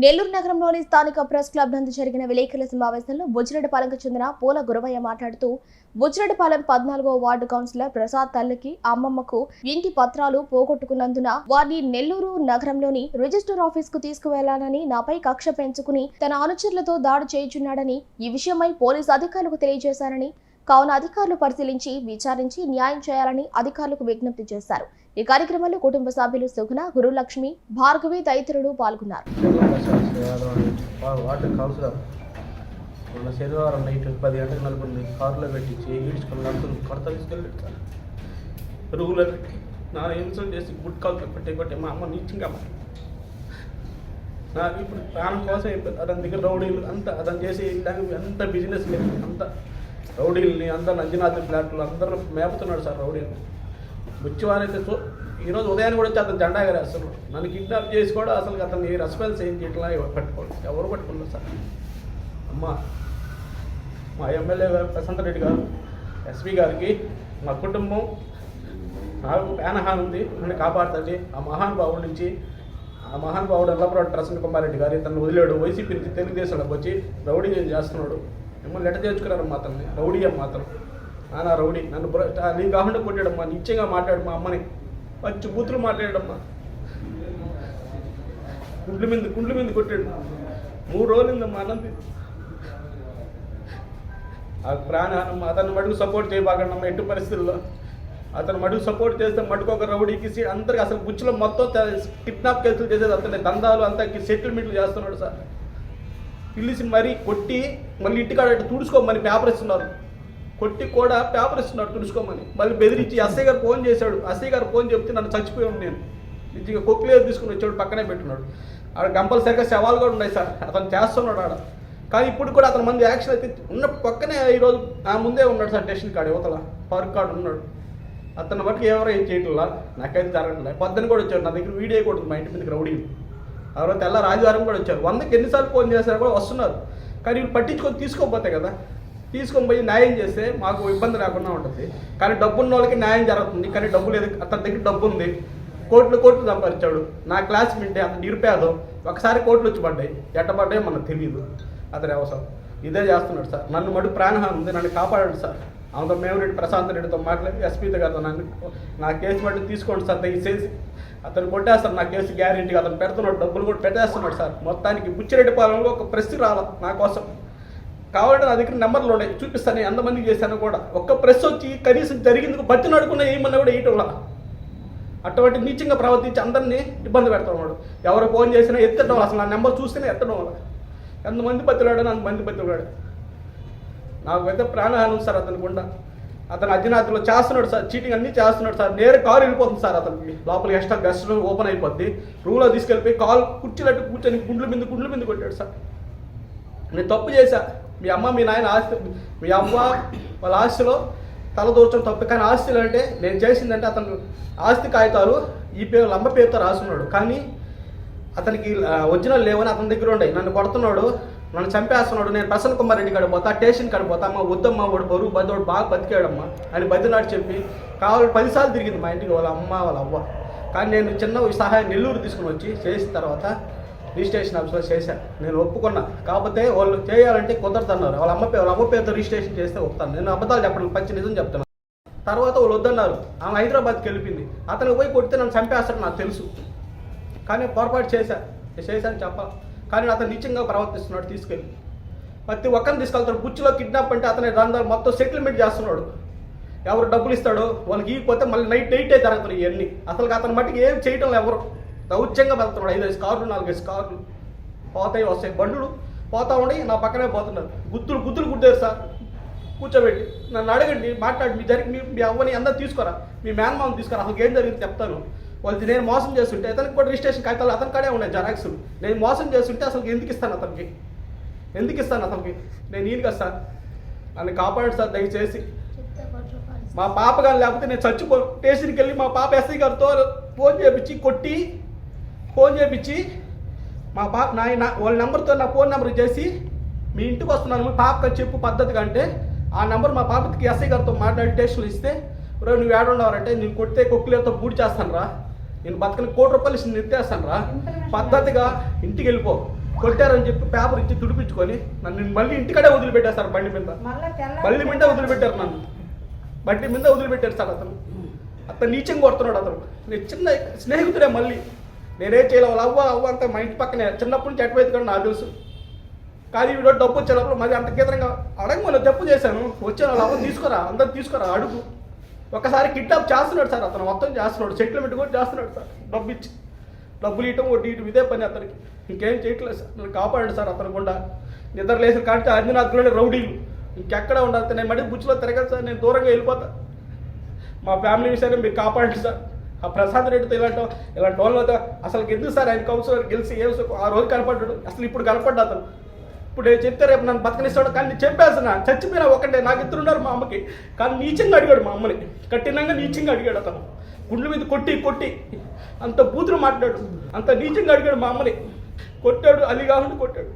నెల్లూరు నగరంలోని స్థానిక press club నందు జరిగిన విలేకరుల సమావేశంలో బుజ్జిరెడ్డిపాలెంకు చెందిన పూల గురవయ్య మాట్లాడుతూ బుజ్జిరెడ్డిపాలెం పద్నాలుగో వార్డు కౌన్సిలర్ ప్రసాద్ తల్లికి అమ్మమ్మకు ఇంటి పత్రాలు పోగొట్టుకున్నందున వారిని నెల్లూరు నగరంలోని రిజిస్టర్ ఆఫీస్కు తీసుకువెళ్ళాలని నాపై కక్ష పెంచుకుని తన అనుచరులతో దాడి చేయుచున్నాడని ఈ విషయమై పోలీసు అధికారులకు తెలియజేశారని కావున అధికారులు పరిశీలించి విచారించి న్యాయం చేయాలని అధికారులకు విజ్ఞప్తి చేశారు. ఈ కార్యక్రమంలో కుటుంబ సభ్యులు సుగుణ గురులక్ష్మి భార్గవి తదితరులు పాల్గొన్నారు. మొన్న శనివారం నైట్ పది గంటలకు నలుగురిని కారులో పెట్టించి ఈడ్చుకొని నలుగురు కొడత తీసుకెళ్ళి సార్ రూలో పెట్టి నా ఇన్సల్ట్ చేసి గుడ్ కాల్ పెట్టి కొట్టి మా అమ్మ నీచంగా నాకు ఇప్పుడు ప్రాణం కోసం అయిపోయింది. అతని దగ్గర రౌడీలు అంతా అతను చేసి దానికి అంత బిజినెస్ లేదు. అంత రౌడీలని అందరిని నంజనాథ్ ఫ్లాట్లు అందరూ మేపుతున్నాడు సార్ రౌడీలు వచ్చేవారైతే చూ ఈరోజు ఉదయాన్ని కూడా వచ్చి అతను జెండా గారేస్తున్నాడు నన్ను కిడ్నాప్ చేసి కూడా అసలు అతను రెస్పాన్స్ ఏం చేయట్లా ఎవరు పట్టుకోండి ఎవరు పట్టుకున్నారు సార్. అమ్మ మా ఎమ్మెల్యే గారు ప్రశాంత్ రెడ్డి గారు ఎస్పీ గారికి మా కుటుంబం నాకు ప్రాణహాని ఉంది. నన్ను కాపాడుతుంది ఆ మహానుభావుడి నుంచి ఆ మహానుభావుడు ఎల్లపురం ప్రసన్న కుమార్ రెడ్డి గారు తను వదిలేడు. వైసీపీ నుంచి తెలుగుదేశంలోకి వచ్చి రౌడీ చేస్తున్నాడు? మిమ్మల్ని లెటర్ చేర్చుకున్నారు మాత్రమే. రౌడీ అమ్మ మాత్రం. నాన్న రౌడీ. నన్ను బ్ర- నీ కాకుండా కొట్టాడమ్మా. నిత్యంగా మాట్లాడు మా అమ్మని. పచ్చి బూతులు మాట్లాడాడమ్మా. గుండ్ల మీద గుండ్ల మీద కొట్టాడు. మూడు రోజులు అన్నం ఆ ప్రాణానం అతను మటుకు సపోర్ట్ చేయబాకండి ఎట్టి పరిస్థితుల్లో. అతను మటుకు సపోర్ట్ చేస్తే మటుకు ఒక రౌడీకి అందరికి అసలు బుచ్చులో మొత్తం కిడ్నాప్ కేసులు చేసేది అతని. దందాలు అంతా సెటిల్మెంట్లు చేస్తున్నాడు సార్. పిలిచి మరీ కొట్టి మళ్ళీ ఇంటికాడ తుడుచుకోమని పేపర్ ఇస్తున్నారు. కొట్టి కూడా పేపర్ ఇస్తున్నారు తుడుచుకోమని. మళ్ళీ బెదిరించి ఎస్ఐ గారు ఫోన్ చేశాడు. ఎస్ఐ గారు ఫోన్ చెప్తే నన్ను చచ్చిపోయి నేను. నిజంగా కొక్లియర్ తీసుకుని వచ్చాడు పక్కనే పెట్టున్నాడు. ఆడ కంపల్సరిగా శవాలు కూడా ఉన్నాయి సార్. అతను చేస్తున్నాడు ఆడ. కానీ ఇప్పుడు కూడా అతని మంది యాక్షన్ అయితే ఉన్న పక్కనే ఈరోజు ఆ ముందే ఉన్నాడు సార్ స్టేషన్ కాడ యువతల. పార్క్ కాడ ఉన్నాడు. అతను బట్టి ఎవరో ఏం చేయట్లా? నాకైతే జరగట్లేదు పొద్దున కూడా వచ్చాడు. నా దగ్గర వీడియో కూడా ఉంది మా ఇంటి మీద రౌడీలు. ఆ రోజు తెల్ల రాజవారం కూడా వచ్చారు. వందకి ఎన్నిసార్లు ఫోన్ చేశారు కూడా వస్తున్నారు. కానీ వీళ్ళు పట్టించుకొని తీసుకోకపోతే కదా? తీసుకొని పోయి న్యాయం చేస్తే మాకు ఇబ్బంది లేకుండా ఉంటుంది. కానీ డబ్బు ఉన్న వాళ్ళకి న్యాయం జరుగుతుంది. కానీ డబ్బు లేదు. అతని దగ్గర డబ్బు ఉంది. కోట్లు కోట్లు సంపాదించాడు. నా క్లాస్మేట్ అతను నిరుపేదం. ఒకసారి కోట్లు వచ్చి పడ్డాయి. ఎట్ట పడ్డాయో మనకు తెలియదు అతని అవసరం. ఇదే చేస్తున్నాడు సార్. నన్ను మడు ప్రాణహాని ఉంది. నన్ను కాపాడాడు సార్. ఆమెతో మేమరెడ్డి ప్రశాంత్ రెడ్డితో మాట్లాడి ఎస్పీతో గారితో నన్ను నా కేసు మట్టి తీసుకోండి సార్ దయచేసి అతను కొట్టేస్తాడు నా కేసు గ్యారెంటీగా అతను పెడుతున్నాడు డబ్బులు కూడా పెట్టేస్తున్నాడు సార్. మొత్తానికి బుచ్చిరెడ్డి పాలనలో ఒక ప్రెస్ రాల నా కోసం. కావాలంటే నా దగ్గర నెంబర్లు ఉన్నాయి చూపిస్తాను ఎంతమందికి చేశాను కూడా. ఒక్క ప్రెస్ వచ్చి కనీసం జరిగింది బతి నడుకున్న ఏమన్నా కూడా వేయటంలా అటువంటి నీచంగా ప్రవర్తించి అందరినీ ఇబ్బంది పెడుతున్నాడు ఎవరు ఫోన్ చేసినా ఎత్తడం అసలు నా నెంబర్ చూస్తేనే ఎత్తడం వల్ల. ఎంతమంది బతిలాడు అంతమంది బతిలాడు. నాకు అయితే ప్రాణహాని ఉంది సార్ అతని గుండా. అతను అర్జునాథ్లో చేస్తున్నాడు సార్ చీటింగ్ అన్నీ చేస్తున్నాడు సార్. నేరే కారు వెళ్ళిపోతుంది సార్ అతనికి లోపల ఎక్స్ట్రా గెస్ట్ ఓపెన్ అయిపోద్ది. రూమ్లో తీసుకెళ్ళిపోయి కాల్ కుర్చీలట్టు కూర్చొని గుండ్ల మీద గుండ్ల మీద కొట్టాడు సార్. నేను తప్పు చేశా. మీ అమ్మ మీ నాయన ఆస్తి మీ అమ్మ వాళ్ళ ఆస్తిలో తల దూర్చడం తప్పు. కానీ ఆస్తులు అంటే నేను చేసిందంటే అతను ఆస్తి కాగితాలు ఈ పేరు అమ్మ పేరుతో రాసుకున్నాడు. కానీ అతనికి ఒరిజినల్ లేవని అతని దగ్గర ఉండే. నన్ను కొడుతున్నాడు. నన్ను చంపేస్తున్నాడు. నేను ప్రసన్న కుమార్ రెడ్డి కాడ పోతా స్టేషన్ కాడ పోతా. అమ్మ వద్దమ్మా వాడు బరువు బద్దోడు బాగా బతికాడమ్మా. అని బతినాడు చెప్పి కావాలి పదిసార్లు తిరిగింది మా ఇంటికి వాళ్ళ అమ్మ వాళ్ళ అవ్వ. కానీ నేను చిన్న సహాయం నెల్లూరు తీసుకుని వచ్చి చేసిన తర్వాత రిజిస్ట్రేషన్ ఆఫీస్లో చేశాను. నేను ఒప్పుకున్నా. కాకపోతే వాళ్ళు చేయాలంటే కుదరదన్నారు. వాళ్ళ అమ్మ వాళ్ళ అమ్మ పేరుతో రిజిస్ట్రేషన్ చేస్తే ఒప్పుతాను. నేను అబద్ధాలు చెప్పడం పచ్చి నిజం చెప్తాను తర్వాత వాళ్ళు వద్దన్నారు. ఆమె హైదరాబాద్కి వెళ్ళిపోయింది. అతను పోయి కొడితే నన్ను చంపేస్తాడు నాకు తెలుసు. కానీ పొరపాటు చేశా. చేశాను చెప్ప. కానీ అతను నిత్యంగా ప్రవర్తిస్తున్నాడు తీసుకెళ్ళి. ప్రతి ఒక్కరిని తీసుకెళ్తాడు. బుచ్చులో కిడ్నాప్ అంటే అతని దాని మొత్తం సెటిల్మెంట్ చేస్తున్నాడు. ఎవరు డబ్బులు ఇస్తాడో వాళ్ళకి ఇవ్వకపోతే మళ్ళీ నైట్ నైటే జరుగుతున్నాయి ఇవన్నీ. అసలు అతని మట్టికి ఏం చేయటం ఎవరు. దౌత్యంగా వెళ్తున్నాడు. ఐదు కార్లు నాలుగైదు కార్లు. పోతాయి వస్తాయి. బండులు పోతా ఉండి నా పక్కనే పోతున్నారు. గుత్తులు గుద్దులు గుద్దారు సార్. కూర్చోబెట్టి నన్ను అడగండి మాట్లాడి మీ జరిగి మీ మీ అవ్వని అందరూ తీసుకురా. మీ మేనమామని తీసుకురా. అసలు ఏం జరిగింది చెప్తాను. వాళ్ళు నేను మోసం చేస్తుంటే అతనికి కూడా రిజిస్ట్రేషన్ కాగితాలు అతని కాడే ఉన్నాయి జరాక్సులు నేను మోసం చేస్తుంటే అసలు ఎందుకు ఇస్తాను అతనికి? ఎందుకు ఇస్తాను అతనికి? నేను ఈయనకి సార్. నన్ను కాపాడు సార్ దయచేసి. మా పాప కానీ లేకపోతే నేను చచ్చిపో స్టేషన్కి వెళ్ళి మా పాప ఎస్ఐ గారితో ఫోన్ చేపించి కొట్టి ఫోన్ చేపించి మా పాప నా వాళ్ళ నెంబర్తో నా ఫోన్ నెంబర్ చేసి మీ ఇంటికి వస్తున్నాను మీ పాపకి చెప్పు పద్ధతిగా అంటే ఆ నెంబర్ మా పాపకి ఎస్ఐ గారితో మాట్లాడి టెస్టులు ఇస్తే నువ్వు ఏడున్నావంటే నేను కొడితే కొక్కులతో బూడి చేస్తాను రా నేను బతకని కోటి రూపాయలు ఇచ్చి నిర్తేస్తాను రా పద్ధతిగా ఇంటికి వెళ్ళిపో కొట్టారని చెప్పి పేపర్ ఇచ్చి తుడిపించుకొని నన్ను మళ్ళీ ఇంటికడే వదిలిపెట్టేస్తారు బండి మీద. మళ్ళా బండి మీద వదిలిపెట్టారు నన్ను. బండి మీద వదిలిపెట్టారు సార్ అతను. అతను నీచంగా కొడుతున్నాడు అతను. నేను చిన్న స్నేహితుడే మళ్ళీ. నేనేం చేయలే వాళ్ళ అవ్వ అవ్వ అంతా మా ఇంటి పక్కనే. చిన్నప్పటి నుంచి ఎటువైతే కూడా నాకు తెలుసు. కానీ వీడు డబ్బు వచ్చే లోపల మరి అంత గీతరంగా అడగమని తప్పు చేశాను. వచ్చే వాళ్ళ అవ్వ తీసుకురా. అందరు తీసుకురా. అడుగు. ఒకసారి కిడ్నాప్ చేస్తున్నాడు సార్ అతను మొత్తం చేస్తున్నాడు. సెటిల్మెంట్ కూడా చేస్తున్నాడు సార్. డబ్బు ఇచ్చి. డబ్బులు ఇవ్వటం ఒకటి ఇటు ఇదే పని అతనికి. ఇంకేం చేయట్లేదు సార్. నన్ను కాపాడండి సార్ అతను కూడా నిద్ర లేచిన కాబట్టి అర్జునాథ్లోనే రౌడీలు. ఇంకెక్కడ ఉండదు నేను మడి బుచ్చిలో తిరగదు సార్. నేను దూరంగా వెళ్ళిపోతా. మా ఫ్యామిలీ విషయాన్ని మీరు కాపాడండి సార్. ఆ ప్రసాద్ రెడ్డితో ఇలాంటి ఇలాంటి వాళ్ళతో అసలు ఎందుకు సార్ ఆయన కౌన్సిలర్ గెలిచి ఏ ఆ రోజు కనపడ్డాడు? అసలు ఇప్పుడు కనపడ్డా అతను? ఇప్పుడు నేను చెప్తే రేపు నన్ను బతకనిస్తాడు. కానీ నేను చెప్పేస్తున్నా. చచ్చిపోయినా ఒకటే నాకు ఇద్దరు ఉన్నారు మా అమ్మకి. కానీ నీచంగా అడిగాడు మా అమ్మని. కఠినంగా నీచంగా అడిగాడు అతను. గుండె మీద కొట్టి కొట్టి. అంత బూతులు మాట్లాడు. అంత నీచంగా అడిగాడు మా అమ్మని. కొట్టాడు అది కాకుండా కొట్టాడు.